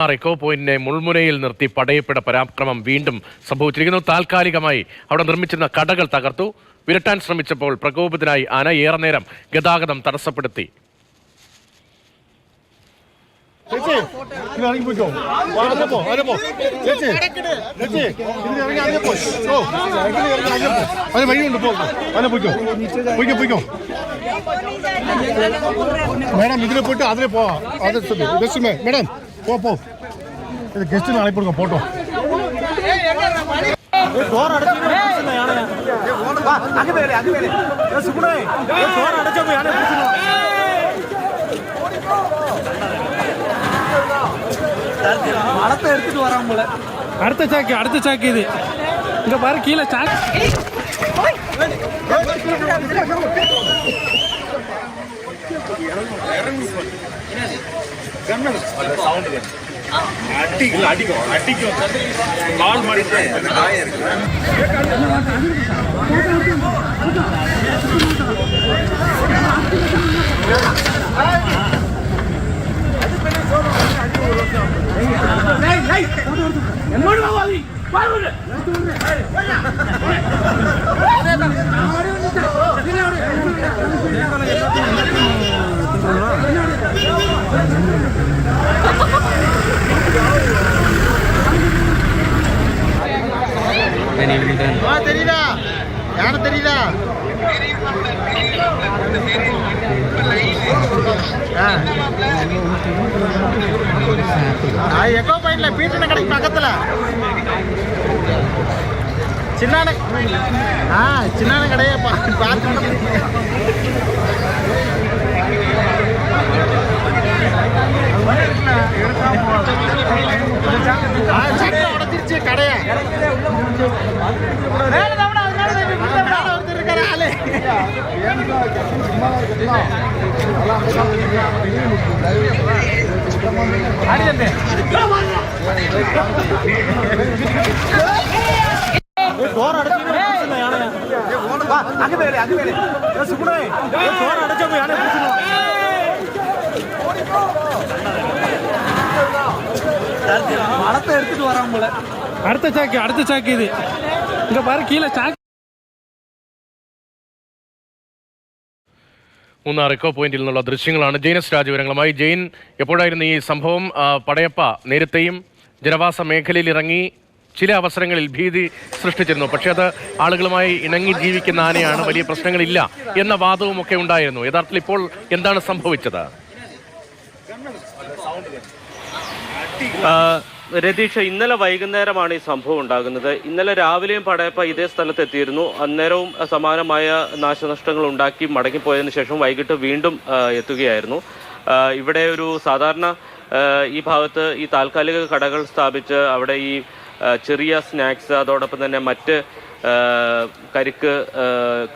Echo പോയിന്റിനെ മുൾമുനയിൽ നിർത്തി പടയപ്പെട്ട പരാക്രമം വീണ്ടും സംഭവിച്ചിരിക്കുന്നു. താൽക്കാലികമായി അവിടെ നിർമ്മിച്ചിരുന്ന കടകൾ തകർത്തു. വിരട്ടാൻ ശ്രമിച്ചപ്പോൾ പ്രകോപിതനായി ആന ഏറെ നേരം ഗതാഗതം തടസ്സപ്പെടുത്തി. മേഡം ഇതിനെ പോയിട്ട് അതിലെ പോ അതിലെ ചേച്ചി ചേച്ചി ഇതിൽ ഇറങ്ങി അതിലെ പോ. ഓ ഇതിൽ ഇറങ്ങി അതിലെ പോ. അതിന് വഴിയുണ്ട് പോ. അതിലെ പോയിക്കോ. പോയിക്കോ പോയിക്കോ. മേഡം പോവാ போ போ. இது கெஸ்ட்டு நாளைக்கு கொடுங்க போட்டோம் டோர் அடைச்சவங்க யானை அடுத்த எடுத்துட்டு வராமல அடுத்த சாக்கு அடுத்த சாக்கு இது. இங்க பாரு கீழே சாக்கு. அடிக்கும். அடிக்கும். அடிக்கும். கால் மாடி என்னோட என்ன தெரியுதா? யானை தெரியுதா? எக்கோ பாயிண்ட்ல பீட்டன கடைக்கு பக்கத்துல. சின்னான ஆ சின்னான கடையை பார்த்து உடச்சிருச்சு கடையை ஒருத்தர் இருக்காரு ஆளு டோர் அடைச்சு அங்க போயிடு அங்க போயிடு சுகுணே டோர் அடைச்சா யானை பிடிச்சிடும் படத்தை எடுத்துட்டு வரான் போல அடுத்த சாக்கு அடுத்த சாக்கு இது. இங்க பாரு கீழே சாக்கு മൂന്നാർ എക്കോ പോയിന്റിൽ നിന്നുള്ള ദൃശ്യങ്ങളാണ്. ജെയിനസ് രാജവിവരങ്ങളുമായി. ജെയിൻ എപ്പോഴായിരുന്നു ഈ സംഭവം? പടയപ്പ നേരത്തെയും ജനവാസ മേഖലയിൽ ഇറങ്ങി ചില അവസരങ്ങളിൽ ഭീതി സൃഷ്ടിച്ചിരുന്നു. പക്ഷേ അത് ആളുകളുമായി ഇണങ്ങി ജീവിക്കുന്ന ആനയാണ്. വലിയ പ്രശ്നങ്ങളില്ല എന്ന വാദവും ഒക്കെ ഉണ്ടായിരുന്നു. യഥാർത്ഥത്തിൽ ഇപ്പോൾ എന്താണ് സംഭവിച്ചത്? രതീഷ് ഇന്നലെ വൈകുന്നേരമാണ് ഈ സംഭവം ഉണ്ടാകുന്നത്. ഇന്നലെ രാവിലെയും പടയപ്പ ഇതേ സ്ഥലത്ത് എത്തിയിരുന്നു അന്നേരവും സമാനമായ നാശനഷ്ടങ്ങൾ ഉണ്ടാക്കി മടങ്ങിപ്പോയതിനു ശേഷം വൈകിട്ട് വീണ്ടും എത്തുകയായിരുന്നു. ഇവിടെ ഒരു സാധാരണ ഈ ഭാഗത്ത് ഈ താൽക്കാലിക കടകൾ സ്ഥാപിച്ച് അവിടെ ഈ ചെറിയ സ്നാക്സ് അതോടൊപ്പം തന്നെ മറ്റ് കരിക്ക്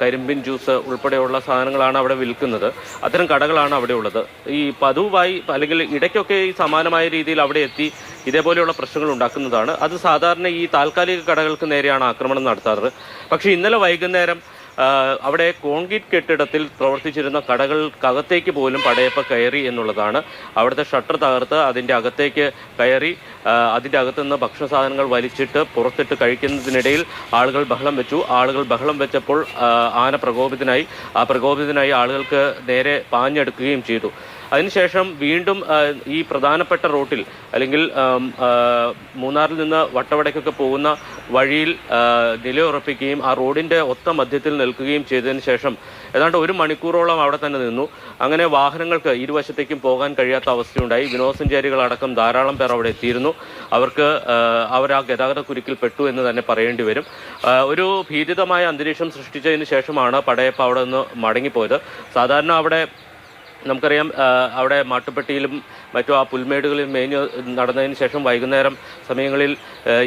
കരിമ്പിൻ ജ്യൂസ് ഉൾപ്പെടെയുള്ള സാധനങ്ങളാണ് അവിടെ വിൽക്കുന്നത്. അത്തരം കടകളാണ് അവിടെ ഉള്ളത്. ഈ പതിവായി അല്ലെങ്കിൽ ഇടയ്ക്കൊക്കെ ഈ സമാനമായ രീതിയിൽ അവിടെ എത്തി ഇതേപോലെയുള്ള പ്രശ്നങ്ങൾ ഉണ്ടാക്കുന്നതാണ്. അത് സാധാരണ ഈ താൽക്കാലിക കടകൾക്ക് നേരെയാണ് ആക്രമണം നടത്താറ്. പക്ഷേ ഇന്നലെ വൈകുന്നേരം അവിടെ കോൺക്രീറ്റ് കെട്ടിടത്തിൽ പ്രവർത്തിച്ചിരുന്ന കടകൾക്കകത്തേക്ക് പോലും പടയപ്പ കയറി എന്നുള്ളതാണ് അവിടുത്തെ ഷട്ടർ തകർത്ത് അതിന്റെ അകത്തേക്ക് കയറി അതിന്റെ അകത്തുനിന്ന് ഭക്ഷണ സാധനങ്ങൾ വലിച്ചിട്ട് പുറത്തിട്ട് കഴിക്കുന്നതിനിടയിൽ ആളുകൾ ബഹളം വെച്ചു. ആളുകൾ ബഹളം വെച്ചപ്പോൾ ആന പ്രകോപിതനായി. ആ പ്രകോപിതനായി ആളുകൾക്ക് നേരെ പാഞ്ഞെടുക്കുകയും ചെയ്തു. അതിനുശേഷം വീണ്ടും ഈ പ്രധാനപ്പെട്ട റൂട്ടിൽ അല്ലെങ്കിൽ മൂന്നാറിൽ നിന്ന് വട്ടവടയ്ക്കൊക്കെ പോകുന്ന വഴിയിൽ നിലയുറപ്പിക്കുകയും ആ റോഡിന്റെ ഒത്ത മധ്യത്തിൽ നിൽക്കുകയും ചെയ്തതിന് ശേഷം ഏതാണ്ട് ഒരു മണിക്കൂറോളം അവിടെ തന്നെ നിന്നു. അങ്ങനെ വാഹനങ്ങൾക്ക് ഇരുവശത്തേക്കും പോകാൻ കഴിയാത്ത അവസ്ഥയുണ്ടായി. വിനോദസഞ്ചാരികളടക്കം ധാരാളം പേർ അവിടെ എത്തിയിരുന്നു. അവർക്ക് അവർ ആ ഗതാഗത കുരുക്കിൽ പെട്ടു എന്ന് തന്നെ പറയേണ്ടി വരും. ഒരു ഭീതിതമായ അന്തരീക്ഷം സൃഷ്ടിച്ചതിന് ശേഷമാണ് പടയപ്പ അവിടെ നിന്ന് മടങ്ങിപ്പോയത്. സാധാരണ അവിടെ നമുക്കറിയാം അവിടെ മാട്ടുപ്പെട്ടിയിലും മറ്റും ആ പുൽമേടുകളിൽ മേഞ്ഞു നടന്നതിന് ശേഷം വൈകുന്നേരം സമയങ്ങളിൽ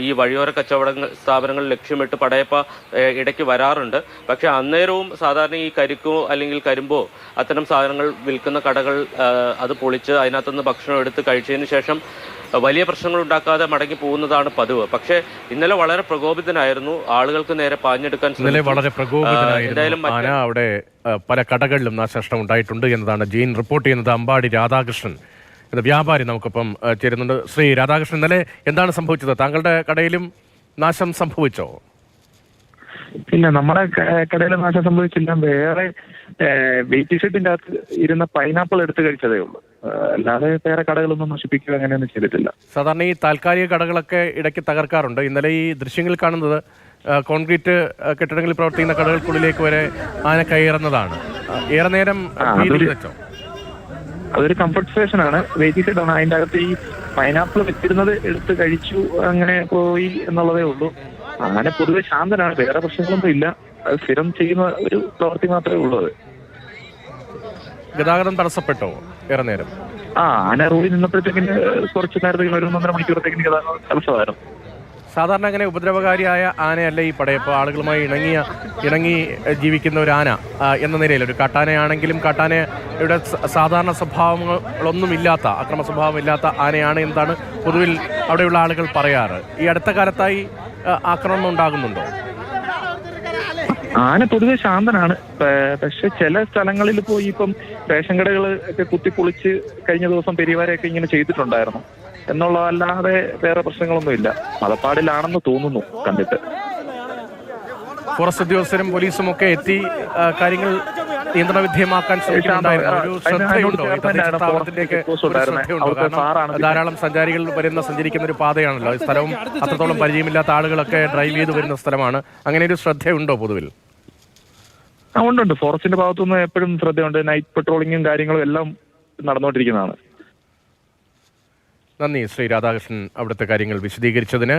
ഈ വഴിയോര കച്ചവടങ്ങൾ സ്ഥാപനങ്ങൾ ലക്ഷ്യമിട്ട് പടയപ്പ ഇടയ്ക്ക് വരാറുണ്ട്. പക്ഷേ അന്നേരവും സാധാരണ ഈ കരിക്കോ അല്ലെങ്കിൽ കരിമ്പോ അത്തരം സാധനങ്ങൾ വിൽക്കുന്ന കടകൾ അത് പൊളിച്ച് അതിനകത്തുനിന്ന് ഭക്ഷണം എടുത്ത് കഴിച്ചതിന് ശേഷം വലിയ പ്രശ്നങ്ങൾ ഉണ്ടാക്കാതെ മടങ്ങി പോകുന്നതാണ് പതിവ്. പക്ഷേ ഇന്നലെ വളരെ പ്രകോപിതനായിരുന്നു. ആളുകൾക്ക് നേരെ പാഞ്ഞെടുക്കാൻ ഇന്നലെ വളരെ പ്രകോപിതനായിരുന്നു. അവിടെ പല കടകളിലും നാശനഷ്ടം ഉണ്ടായിട്ടുണ്ട് എന്നതാണ് ജെയിൻ റിപ്പോർട്ട് ചെയ്യുന്നത്. അമ്പാടി രാധാകൃഷ്ണൻ എന്ന വ്യാപാരി നമുക്കൊപ്പം ചേരുന്നുണ്ട്. ശ്രീ രാധാകൃഷ്ണൻ ഇന്നലെ എന്താണ് സംഭവിച്ചത്? താങ്കളുടെ കടയിലും നാശം സംഭവിച്ചോ? പിന്നെ നമ്മുടെ കടയിൽ നാശം സംഭവിച്ചില്ല. വേറെ വെയിറ്റ് ഷീറ്റിന്റെ അകത്ത് ഇരുന്ന പൈനാപ്പിൾ എടുത്ത് കഴിച്ചതേ ഉള്ളൂ. അല്ലാതെ വേറെ കടകളൊന്നും നശിപ്പിക്കുക അങ്ങനെയൊന്നും ചെയ്തിട്ടില്ല. സാധാരണ ഈ താൽക്കാലിക കടകളൊക്കെ ഇടയ്ക്ക് തകർക്കാറുണ്ട്. ഇന്നലെ ഈ ദൃശ്യങ്ങളിൽ കാണുന്നത് കോൺക്രീറ്റ് കെട്ടിടങ്ങളിൽ പ്രവർത്തിക്കുന്ന കടകൾക്കുള്ളിലേക്ക് വരെ ആന കയറുന്നതാണ്. ഏറെ നേരം അതൊരു- കംഫർട്ട് സ്റ്റേഷൻ ആണ്. വെയിറ്റ് ആണ്. അതിന്റെ അകത്ത് ഈ പൈനാപ്പിൾ വെച്ചിരുന്നത് എടുത്ത് കഴിച്ചു അങ്ങനെ പോയി എന്നുള്ളതേ ഉള്ളൂ. അങ്ങനെ പൊതുവെ ശാന്തനാണ്. വേറെ പ്രശ്നങ്ങളൊന്നും ഇല്ല. അത് സ്ഥിരം ചെയ്യുന്ന ഒരു പ്രവൃത്തി മാത്രമേ ഉള്ളൂ അത്. ഗതാഗതം തടസ്സപ്പെട്ടോ? ഏറെ നേരം ആ ആന റോഡിൽ നിന്നപ്പോഴത്തേക്കിന് കുറച്ച് നേരത്തേക്ക് ഒരു ഒന്നര മണിക്കൂറത്തേക്കിന് തടസ്സമായിരുന്നു സാധാരണ അങ്ങനെ ഉപദ്രവകാരിയായ ആനയല്ല ഈ പടയപ്പ് ആളുകളുമായി ഇണങ്ങിയ ഇണങ്ങി ജീവിക്കുന്ന ഒരു ആന എന്ന നിലയിൽ ഒരു കാട്ടാനയാണെങ്കിലും കാട്ടാനയുടെ ഇവിടെ സാധാരണ സ്വഭാവങ്ങളൊന്നുമില്ലാത്ത അക്രമ സ്വഭാവമില്ലാത്ത ആനയാണ് എന്താണ് പൊതുവിൽ അവിടെയുള്ള ആളുകൾ പറയാറ്. ഈ അടുത്ത കാലത്തായി ആക്രമണം ഉണ്ടാകുന്നുണ്ടോ? ആന പൊതുവെ ശാന്തനാണ്. പക്ഷെ ചില സ്ഥലങ്ങളിൽ പോയി ഇപ്പം റേഷൻ കടകൾ ഒക്കെ കുത്തിപ്പൊളിച്ച് കഴിഞ്ഞ ദിവസം പെരിവാരെയൊക്കെ ഇങ്ങനെ ചെയ്തിട്ടുണ്ടായിരുന്നു. എന്നുള്ളതല്ലാതെ വേറെ പ്രശ്നങ്ങളൊന്നുമില്ല. മതപ്പാടിലാണെന്ന് തോന്നുന്നു കണ്ടിട്ട്. ഫോറസ്റ്റ് ഉദ്യോഗസ്ഥരും പോലീസും ഒക്കെ എത്തി കാര്യങ്ങൾ നിയന്ത്രണ വിധേയമാക്കാൻ ശ്രമിക്കുന്നുണ്ടായിരുന്നു ധാരാളം സഞ്ചാരികൾ വരുന്ന സഞ്ചരിക്കുന്ന ഒരു പാതയാണല്ലോ. ഈ സ്ഥലവും അത്രത്തോളം പരിചയമില്ലാത്ത ആളുകളൊക്കെ ഡ്രൈവ് ചെയ്ത് വരുന്ന സ്ഥലമാണ്. അങ്ങനെ ഒരു ശ്രദ്ധയുണ്ടോ പൊതുവിൽ? ആ ഉണ്ട് ഉണ്ട് ഫോറസ്റ്റിന്റെ ഭാഗത്തുനിന്ന് എപ്പോഴും ശ്രദ്ധയുണ്ട്. നൈറ്റ് പെട്രോളിങ്ങും കാര്യങ്ങളും എല്ലാം നടന്നുകൊണ്ടിരിക്കുന്നതാണ്. നന്ദി ശ്രീ രാധാകൃഷ്ണൻ അവിടുത്തെ കാര്യങ്ങൾ വിശദീകരിച്ചതിന്.